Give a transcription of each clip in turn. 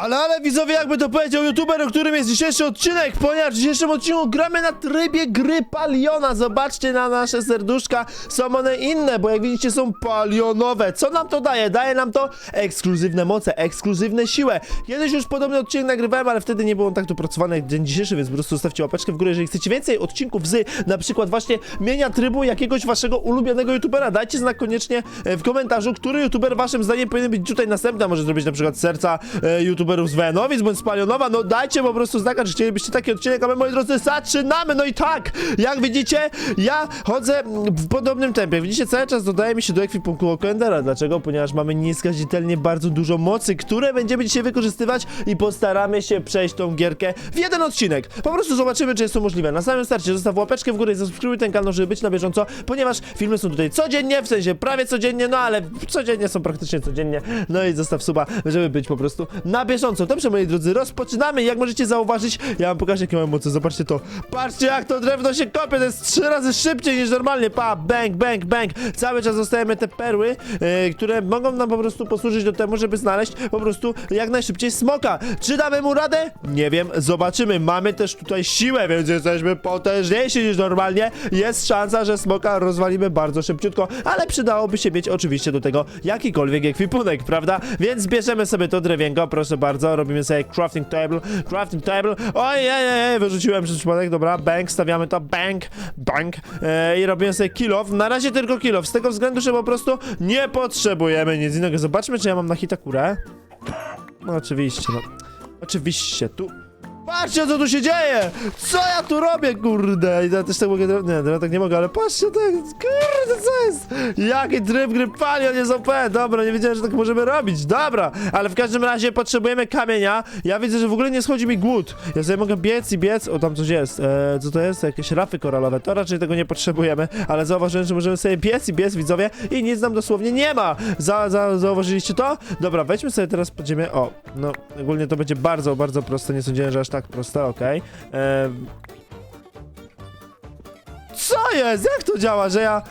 Ale, ale widzowie, jakby to powiedział youtuber, o którym jest dzisiejszy odcinek, ponieważ w dzisiejszym odcinku gramy na trybie gry Paliona. Zobaczcie na nasze serduszka, są one inne, bo jak widzicie są palionowe. Co nam to daje? Daje nam to ekskluzywne moce, ekskluzywne siłę. Kiedyś już podobny odcinek nagrywałem, ale wtedy nie był on tak dopracowany jak dzień dzisiejszy, więc po prostu zostawcie łapeczkę w górę, jeżeli chcecie więcej odcinków z na przykład właśnie mienia trybu jakiegoś waszego ulubionego youtubera. Dajcie znak koniecznie e, w komentarzu, który youtuber waszym zdaniem powinien być tutaj następny, a może zrobić na przykład serca e, youtuberów z Wenowic bądź z Palionowa. No dajcie po prostu znaka, czy chcielibyście taki odcinek, a my moi drodzy zaczynamy. No i tak, jak widzicie, ja chodzę w podobnym tempie. Widzicie, cały czas dodaje mi się do ekwipunku Okendera. Dlaczego? Ponieważ mamy nieskazitelnie bardzo dużo mocy, które będziemy dzisiaj wykorzystywać i postaramy się przejść tą gierkę w jeden odcinek. Po prostu zobaczymy, czy jest to możliwe. Na samym starcie zostaw łapeczkę w górę i zasubskrybuj ten kanał, żeby być na bieżąco, ponieważ filmy są tutaj codziennie, w sensie prawie codziennie, no ale codziennie są praktycznie codziennie. No i zostaw suba, żeby być po prostu na bieżąco. Dobrze, moi drodzy, rozpoczynamy. Jak możecie zauważyć, ja wam pokażę, jakie mam moce. Zobaczcie to. Patrzcie, jak to drewno się kopie. To jest trzy razy szybciej niż normalnie. Pa, bang, bang, bang. Cały czas dostajemy te perły, e, które mogą nam po prostu posłużyć do temu, żeby znaleźć po prostu jak najszybciej smoka. Czy damy mu radę? Nie wiem, zobaczymy. Mamy też tutaj siłę, więc jesteśmy potężniejsi niż normalnie. Jest szansa, że smoka rozwalimy bardzo szybciutko, ale przydałoby się mieć oczywiście do tego jakikolwiek ekwipunek, prawda? Więc bierzemy sobie to drewienko, proszę bardzo, robimy sobie crafting table, crafting table. Ojej, ojej, wyrzuciłem przez przypadek, dobra, bang, stawiamy to, bang, bang e, i robimy sobie kill off. Na razie tylko kill off, z tego względu, że po prostu nie potrzebujemy nic innego. Zobaczmy, czy ja mam na hita kurę. No oczywiście, no. Oczywiście, tu... Patrzcie, co tu się dzieje! Co ja tu robię, kurde? I ja też tak mogę... Nie, no, tak nie mogę, ale patrzcie, tak... Kurde, co jest? Jaki tryb gry pali, on jest OP! Dobra, nie wiedziałem, że tak możemy robić. Dobra, ale w każdym razie potrzebujemy kamienia. Ja widzę, że w ogóle nie schodzi mi głód. Ja sobie mogę biec i biec... O, tam coś jest. E, co to jest? Jakieś rafy koralowe. To raczej tego nie potrzebujemy, ale zauważyłem, że możemy sobie biec i biec, widzowie, i nic nam dosłownie nie ma. Za, za, zauważyliście to? Dobra, wejdźmy sobie teraz pod ziemię. O, no, ogólnie to będzie bardzo, bardzo proste. Nie sądziłem, że aż tak proste, okej. Em, Co jest? Jak to działa, że ja...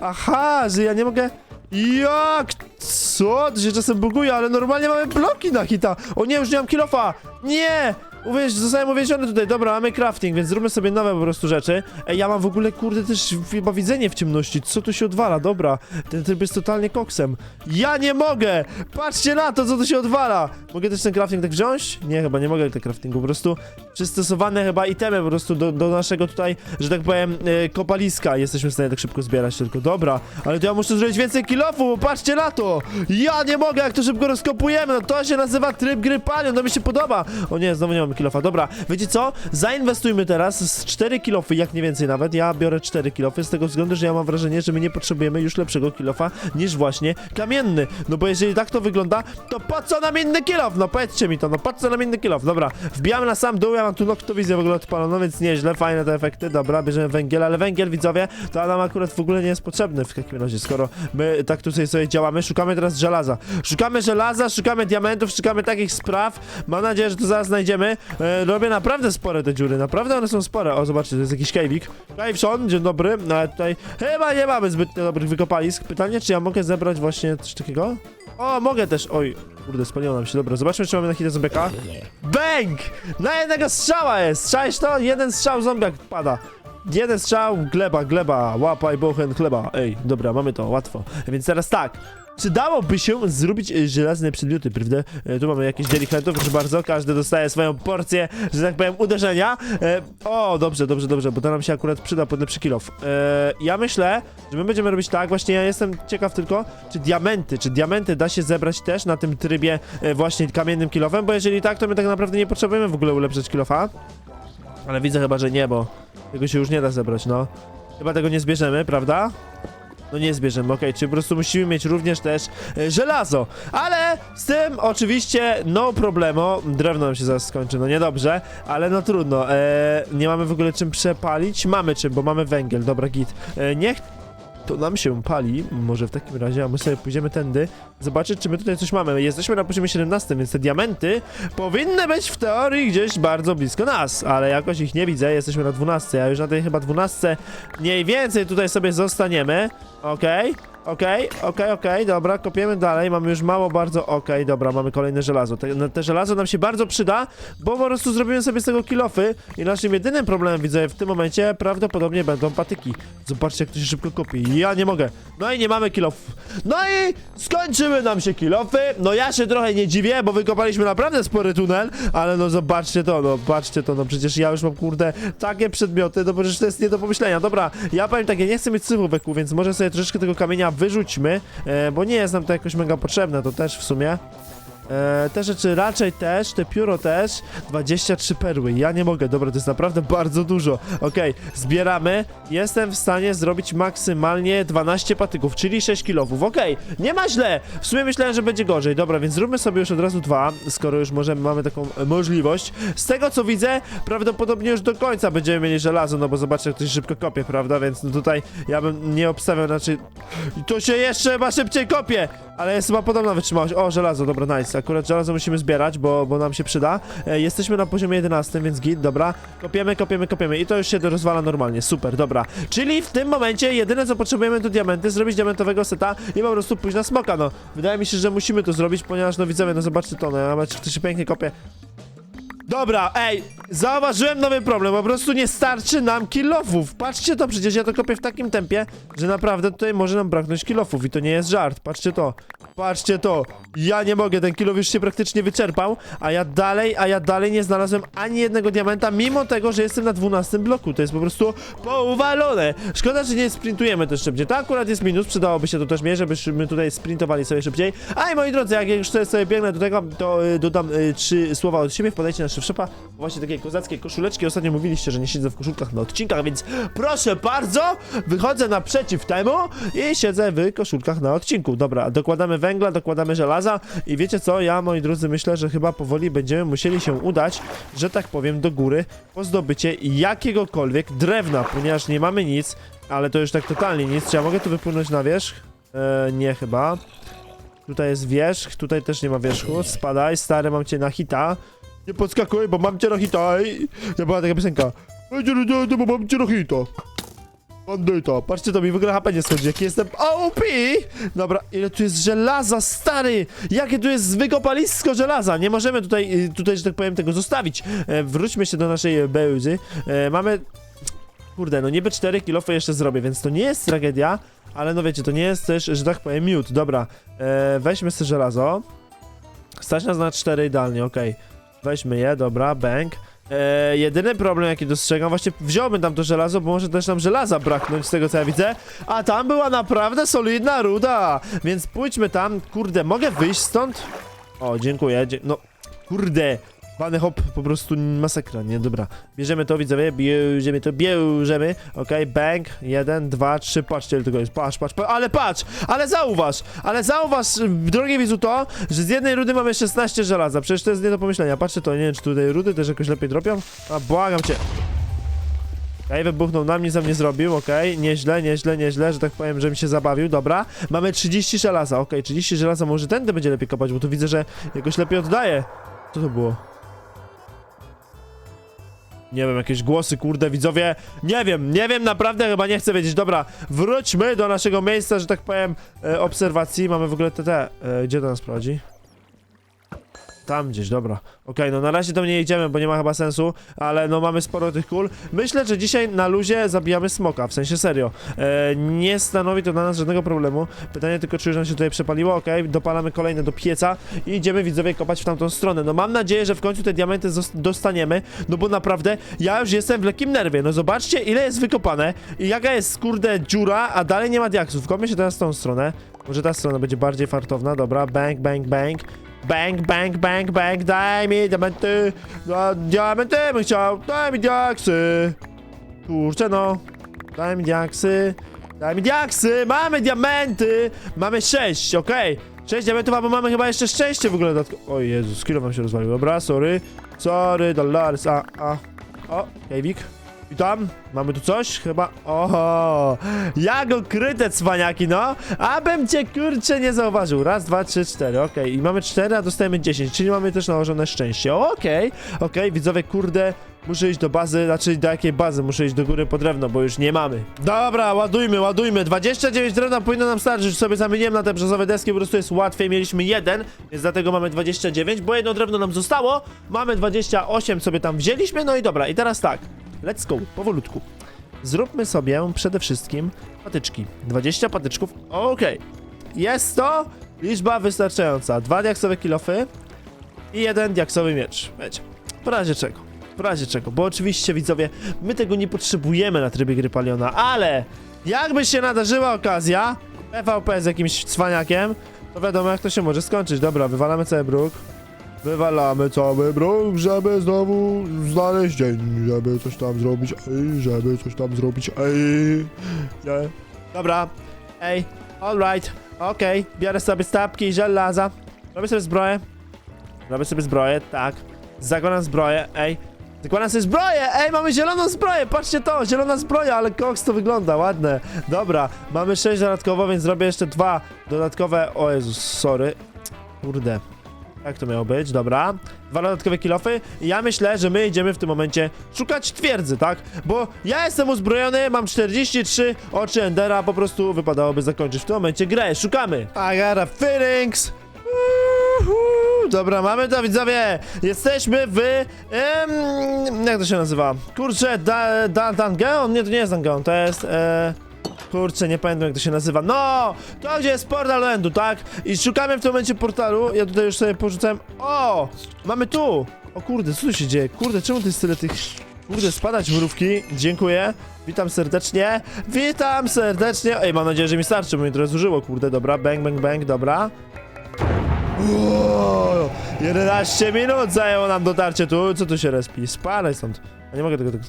Aha, że ja nie mogę... Jak? Co? To się czasem buguje, ale normalnie mamy bloki na hita. O nie, już nie mam kilofa. Nie! Uwierz, zostałem uwięziony tutaj. Dobra, mamy crafting, więc zróbmy sobie nowe po prostu rzeczy. Ej, ja mam w ogóle, kurde, też chyba widzenie w ciemności. Co tu się odwala? Dobra, ten tryb jest totalnie koksem. Ja nie mogę! Patrzcie na to, co tu się odwala! Mogę też ten crafting tak wziąć? Nie, chyba nie mogę tego craftingu. Po prostu przystosowane chyba itemy po prostu do, do naszego tutaj, że tak powiem, e, kopaliska. Jesteśmy w stanie tak szybko zbierać tylko. Dobra, ale to ja muszę zrobić więcej kilofów, bo patrzcie na to! Ja nie mogę, jak to szybko rozkopujemy. No to się nazywa tryb gry palion, to mi się podoba. O nie, znowu nie kilofa. Dobra, wiecie co? Zainwestujmy teraz z 4 kilofy, jak nie więcej nawet. Ja biorę 4 kilofy z tego względu, że ja mam wrażenie, że my nie potrzebujemy już lepszego kilofa niż właśnie kamienny. No bo jeżeli tak to wygląda, to po co nam inny kilof? No powiedzcie mi to, no po co nam inny kilof? Dobra, wbijamy na sam dół, ja mam tu noktowizję w ogóle odpaloną, więc nieźle, fajne te efekty. Dobra, bierzemy węgiel, ale węgiel, widzowie, to nam akurat w ogóle nie jest potrzebny w takim razie, skoro my tak tutaj sobie działamy. Szukamy teraz żelaza. Szukamy żelaza, szukamy diamentów, szukamy takich spraw. Mam nadzieję, że to zaraz znajdziemy. E, robię naprawdę spore te dziury, naprawdę one są spore. O, zobaczcie, to jest jakiś. Cave Sean, dzień dobry. No ale tutaj chyba nie mamy zbyt dobrych wykopalisk. Pytanie, czy ja mogę zebrać właśnie coś takiego? O, mogę też. Oj, kurde, spaliło nam się. Dobra, zobaczmy, czy mamy na chwilę zombiaka. Bang! Na jednego strzała jest! Strzałeś to? Jeden strzał zombiak pada. Jeden strzał, gleba, gleba, łapaj bochen chleba. Ej, dobra, mamy to, łatwo. Więc teraz tak. Czy dałoby się zrobić e, żelazne przedmioty, prawda? E, tu mamy jakieś delikatów, proszę bardzo, każdy dostaje swoją porcję, że tak powiem, uderzenia. E, o, dobrze, dobrze, dobrze, bo to nam się akurat przyda pod lepszy kill off. E, ja myślę, że my będziemy robić tak, właśnie ja jestem ciekaw tylko, czy diamenty, czy diamenty da się zebrać też na tym trybie e, właśnie kamiennym kill offem, bo jeżeli tak, to my tak naprawdę nie potrzebujemy w ogóle ulepszać kill offa. Ale widzę chyba, że nie, bo tego się już nie da zebrać, no. Chyba tego nie zbierzemy, prawda? No nie zbierzemy, okej, czyli po prostu musimy mieć również też e, żelazo. Ale z tym oczywiście no problemo. Drewno nam się zaraz skończy, no niedobrze, ale no trudno. E, nie mamy w ogóle czym przepalić. Mamy czym, bo mamy węgiel, dobra git. E, niech to nam się pali, może w takim razie, a my sobie pójdziemy tędy, zobaczyć, czy my tutaj coś mamy. Jesteśmy na poziomie 17, więc te diamenty powinny być w teorii gdzieś bardzo blisko nas, ale jakoś ich nie widzę, jesteśmy na 12, a już na tej chyba 12 mniej więcej tutaj sobie zostaniemy, okej? Okej, okej, okej, dobra, kopiemy dalej, mamy już mało bardzo, okej, dobra, mamy kolejne żelazo. Te, no, te żelazo nam się bardzo przyda, bo po prostu zrobimy sobie z tego kilofy i naszym jedynym problemem, widzę, w tym momencie prawdopodobnie będą patyki. Zobaczcie, jak to się szybko kopie, ja nie mogę. No i nie mamy kilofów. No i skończyły nam się kilofy, no ja się trochę nie dziwię, bo wykopaliśmy naprawdę spory tunel, ale no zobaczcie to, no patrzcie to, no przecież ja już mam, kurde, takie przedmioty, no przecież to jest nie do pomyślenia. Dobra, ja powiem tak, ja nie chcę mieć kół, więc może sobie troszeczkę tego kamienia wyrzućmy, e, bo nie jest nam to jakoś mega potrzebne, to też w sumie. E, te rzeczy raczej też, te pióro też. 23 perły. Ja nie mogę, dobra, to jest naprawdę bardzo dużo. Okej, zbieramy. Jestem w stanie zrobić maksymalnie 12 patyków, czyli 6 kilowów. Okej, nie ma źle. W sumie myślałem, że będzie gorzej. Dobra, więc zróbmy sobie już od razu dwa, skoro już możemy, mamy taką e, możliwość. Z tego co widzę, prawdopodobnie już do końca będziemy mieli żelazo, no bo zobaczcie, jak to się szybko kopie, prawda? Więc no tutaj ja bym nie obstawiał raczej. To się jeszcze chyba szybciej kopie! Ale jest chyba podobna wytrzymałość. O, żelazo, dobra, nice. Akurat żelazo musimy zbierać, bo, bo nam się przyda. E, jesteśmy na poziomie 11, więc git, dobra. Kopiemy, kopiemy, kopiemy. I to już się rozwala normalnie. Super, dobra. Czyli w tym momencie jedyne co potrzebujemy to diamenty, zrobić diamentowego seta i po prostu pójść na smoka, no. Wydaje mi się, że musimy to zrobić, ponieważ no widzowie, no zobaczcie to, no, ja to się pięknie kopie. Dobra, ej, zauważyłem nowy problem, po prostu nie starczy nam kilofów. Patrzcie to, przecież ja to kopię w takim tempie, że naprawdę tutaj może nam braknąć kilofów i to nie jest żart. Patrzcie to, patrzcie to. Ja nie mogę, ten kilof już się praktycznie wyczerpał, a ja dalej, a ja dalej nie znalazłem ani jednego diamenta, mimo tego, że jestem na 12 bloku. To jest po prostu pouwalone. Szkoda, że nie sprintujemy też szybciej. To akurat jest minus, przydałoby się to też mieć, żebyśmy tutaj sprintowali sobie szybciej. A i moi drodzy, jak już sobie biegnę do tego, to y, dodam y, trzy słowa od siebie. Wpadajcie na Szewszepa, właśnie takie kozackie koszuleczki. Ostatnio mówiliście, że nie siedzę w koszulkach na odcinkach, więc proszę bardzo, wychodzę naprzeciw temu i siedzę w koszulkach na odcinku. Dobra, dokładamy węgla, dokładamy żelaza i wiecie co, ja moi drodzy myślę, że chyba powoli będziemy musieli się udać, że tak powiem, do góry po zdobycie jakiegokolwiek drewna, ponieważ nie mamy nic, ale to już tak totalnie nic. Czy ja mogę tu wypłynąć na wierzch? E, nie chyba. Tutaj jest wierzch, tutaj też nie ma wierzchu. Spadaj, stary, mam cię na hita. Nie podskakuj, bo mam cię na hita. Ej. To była taka piosenka. Ej, bo mam cię na hita. Bandyta. Patrzcie, to mi w ogóle HP nie schodzi, jaki jestem OP! Dobra, ile tu jest żelaza, stary! Jakie tu jest wykopalisko żelaza! Nie możemy tutaj, y, tutaj, że tak powiem, tego zostawić. E, wróćmy się do naszej bełzy. E, mamy... Kurde, no niby 4 kilofy jeszcze zrobię, więc to nie jest tragedia, ale no wiecie, to nie jest też, że tak powiem, miód. Dobra, e, weźmy sobie żelazo. Stać nas na 4 idealnie, okej. Weźmy je, dobra, bang. E, jedyny problem jaki dostrzegam, właśnie wziąłbym tam to żelazo, bo może też nam żelaza braknąć z tego co ja widzę. A tam była naprawdę solidna ruda, więc pójdźmy tam. Kurde, mogę wyjść stąd? O, dziękuję. Dzie no, kurde. Pany hop, po prostu masakra, nie? Dobra. Bierzemy to, widzowie, bierzemy to, bierzemy. Okej, bang, jeden, dwa, trzy, patrzcie ile tego jest, patrz, patrz, patrz, ale patrz, ale zauważ, ale zauważ, drogie widzu to, że z jednej rudy mamy 16 żelaza, przecież to jest nie do pomyślenia, patrzcie to, nie wiem, czy tutaj rudy też jakoś lepiej dropią, a błagam cię. Okej, wybuchnął na mnie, za mnie zrobił, okej, nieźle, nieźle, nieźle, że tak powiem, że mi się zabawił, dobra. Mamy 30 żelaza, okej, 30 żelaza, może tędy będzie lepiej kopać, bo tu widzę, że jakoś lepiej oddaje. Co to było? Nie wiem, jakieś głosy, kurde, widzowie. Nie wiem, nie wiem, naprawdę chyba nie chcę wiedzieć. Dobra, wróćmy do naszego miejsca, że tak powiem, e, obserwacji. Mamy w ogóle te, te. E, gdzie to nas prowadzi? Tam gdzieś, dobra. Okej, no na razie do mnie idziemy, bo nie ma chyba sensu, ale no mamy sporo tych kul. Myślę, że dzisiaj na luzie zabijamy smoka, w sensie serio. E, nie stanowi to dla nas żadnego problemu. Pytanie tylko, czy już nam się tutaj przepaliło. Okej, dopalamy kolejne do pieca i idziemy widzowie kopać w tamtą stronę. No mam nadzieję, że w końcu te diamenty dostaniemy, no bo naprawdę ja już jestem w lekkim nerwie. No zobaczcie, ile jest wykopane i jaka jest, kurde, dziura, a dalej nie ma diaksów. Kopmy się teraz w tą stronę. Może ta strona będzie bardziej fartowna, dobra, bang, bang, bang. Bang, bang, bang, bang, daj mi diamenty, no, diamenty bym chciał, daj mi diaksy. Kurczę no, daj mi diaksy, daj mi diaksy, mamy diamenty, mamy sześć, okej. Sześć diamentów, albo mamy chyba jeszcze szczęście w ogóle dodatkowo. O Jezus, kilo wam się rozwalił, dobra, sorry, sorry, dollars, a, a, o, Kejwik. I tam, mamy tu coś? Chyba, oho, jak ukryte cwaniaki, no, abym cię kurczę nie zauważył, raz, dwa, trzy, cztery, okej, i mamy cztery, a dostajemy dziesięć, czyli mamy też nałożone szczęście, okej, okej, widzowie, kurde, Muszę iść do bazy, znaczy do jakiej bazy? Muszę iść do góry po drewno, bo już nie mamy. Dobra, ładujmy, ładujmy. 29 drewna powinno nam starczyć. Sobie zamieniłem na te brzozowe deski, po prostu jest łatwiej. Mieliśmy jeden, więc dlatego mamy 29, bo jedno drewno nam zostało. Mamy 28, sobie tam wzięliśmy. No i dobra, i teraz tak. Let's go, powolutku. Zróbmy sobie przede wszystkim patyczki. 20 patyczków, okej. Jest to liczba wystarczająca. Dwa diaksowe kilofy i jeden diaksowy miecz. Wiecie, w razie czego. W razie czego, bo oczywiście widzowie, my tego nie potrzebujemy na trybie gry Paliona, ale jakby się nadarzyła okazja PvP z jakimś cwaniakiem, to wiadomo jak to się może skończyć. Dobra, wywalamy cały bruk. Wywalamy cały bruk, żeby znowu znaleźć dzień, żeby coś tam zrobić, ej, żeby coś tam zrobić, ej, nie. Dobra, ej, alright, okej, biorę sobie stapki i żelaza, robię sobie zbroję, robię sobie zbroję, tak, zakładam zbroję, ej, zakładam sobie zbroję, ej, mamy zieloną zbroję, patrzcie to, zielona zbroja, ale koks to wygląda, ładne, dobra, mamy 6 dodatkowo, więc zrobię jeszcze dwa dodatkowe, o Jezus, sorry, kurde, jak to miało być? Dobra. Dwa dodatkowe kilofy. I ja myślę, że my idziemy w tym momencie szukać twierdzy, tak? Bo ja jestem uzbrojony, mam 43 oczy Endera, po prostu wypadałoby zakończyć w tym momencie grę. Szukamy. I got a. Dobra, mamy to widzowie. Jesteśmy w. Em, jak to się nazywa? Kurczę, da, da, Dungeon? Nie, to nie jest Dungeon, to jest. E, Kurczę, nie pamiętam jak to się nazywa. No! To gdzie jest portal Endu, tak? I szukamy w tym momencie portalu. Ja tutaj już sobie porzucałem. O! Mamy tu! O kurde, co tu się dzieje? Kurde, czemu to jest tyle tych... Kurde, spadać mrówki. Dziękuję. Witam serdecznie. Witam serdecznie. Ej, mam nadzieję, że mi starczy, bo mi trochę zużyło, kurde, dobra. Bang, bang, bang, dobra. Wow, 11 minut zajęło nam dotarcie tu. Co tu się respi? Spadaj stąd. Ja nie mogę tego... tego...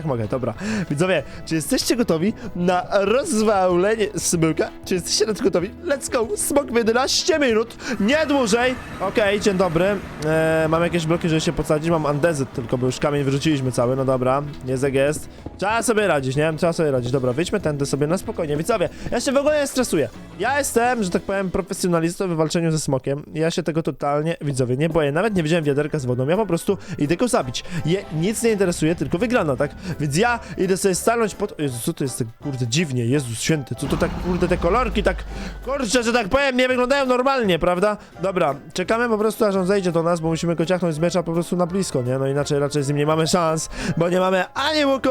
Tak mogę, dobra. Widzowie, czy jesteście gotowi na rozwałenie smyka? Czy jesteście na to gotowi? Let's go! Smok 11 minut, nie dłużej! Okej, dzień dobry. Eee, mam jakieś bloki, żeby się podsadzić. Mam andezyt tylko, bo już kamień wyrzuciliśmy cały. No dobra, jak jest. Trzeba sobie radzić, nie? Trzeba sobie radzić. Dobra, wyjdźmy tędy sobie na spokojnie. Widzowie, ja się w ogóle nie stresuję. Ja jestem, że tak powiem, profesjonalistą w walczeniu ze smokiem. Ja się tego totalnie, widzowie, nie boję. Nawet nie wziąłem wiaderka z wodą. Ja po prostu idę go zabić. Je nic nie interesuje, tylko wygrana, tak? Więc ja idę sobie stanąć pod... Jezu, co to jest tak, kurde, dziwnie, Jezus święty, co to tak, kurde, te kolorki tak, kurczę, że tak powiem, nie wyglądają normalnie, prawda? Dobra, czekamy po prostu, aż on zejdzie do nas, bo musimy go ciachnąć z mecza po prostu na blisko, nie? No inaczej raczej z nim nie mamy szans, bo nie mamy ani łuku,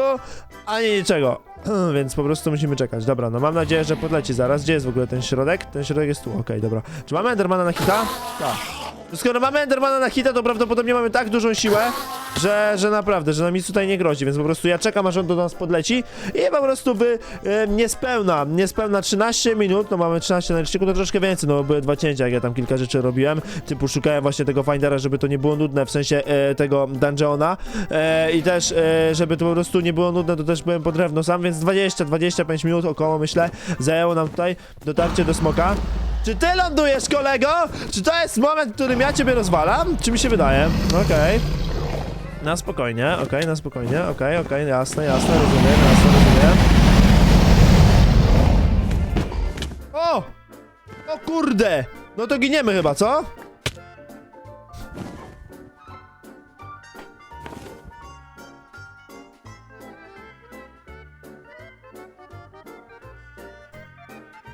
ani niczego. Więc po prostu musimy czekać. Dobra, no mam nadzieję, że podleci zaraz. Gdzie jest w ogóle ten środek? Ten środek jest tu, okej, dobra. Czy mamy Endermana na hita? Tak. Skoro mamy Endermana na hita, to prawdopodobnie mamy tak dużą siłę, że, że naprawdę, że nam nic tutaj nie grozi, więc po prostu ja czekam, aż on do nas podleci i po prostu by e, niespełna, niespełna 13 minut, no mamy 13 na liczniku, to troszkę więcej, no były dwa cięcia, jak ja tam kilka rzeczy robiłem, typu szukałem właśnie tego findera, żeby to nie było nudne, w sensie e, tego dungeona e, i też, e, żeby to po prostu nie było nudne, to też byłem po drewno sam, więc 20-25 minut około, myślę, zajęło nam tutaj dotarcie do smoka. Czy ty lądujesz, kolego? Czy to jest moment, w którym ja ciebie rozwalam? Czy mi się wydaje? Okej. Na spokojnie, okej, na spokojnie, okej, okej, jasne, jasne, rozumiem, jasne, rozumiem. O! O kurde! No to giniemy chyba, co?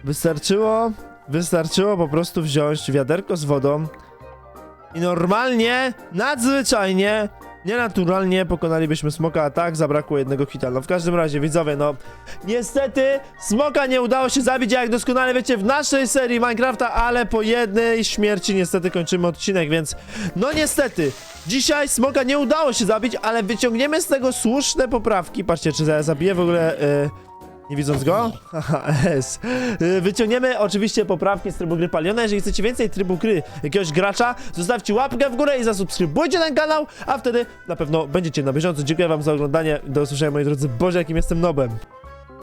Wystarczyło, wystarczyło po prostu wziąć wiaderko z wodą i normalnie, nadzwyczajnie, nienaturalnie pokonalibyśmy smoka, a tak zabrakło jednego hita. No w każdym razie, widzowie, no niestety smoka nie udało się zabić, jak doskonale wiecie, w naszej serii Minecrafta, ale po jednej śmierci niestety kończymy odcinek, więc no niestety, dzisiaj smoka nie udało się zabić, ale wyciągniemy z tego słuszne poprawki. Patrzcie, czy zabiję w ogóle... Yy... Nie widząc go? Haha, S. Y, Wyciągniemy oczywiście poprawki z trybu gry Paliona. Jeżeli chcecie więcej trybu gry jakiegoś gracza, zostawcie łapkę w górę i zasubskrybujcie ten kanał, a wtedy na pewno będziecie na bieżąco. Dziękuję wam za oglądanie. Do usłyszenia moi drodzy. Boże, jakim jestem nobem.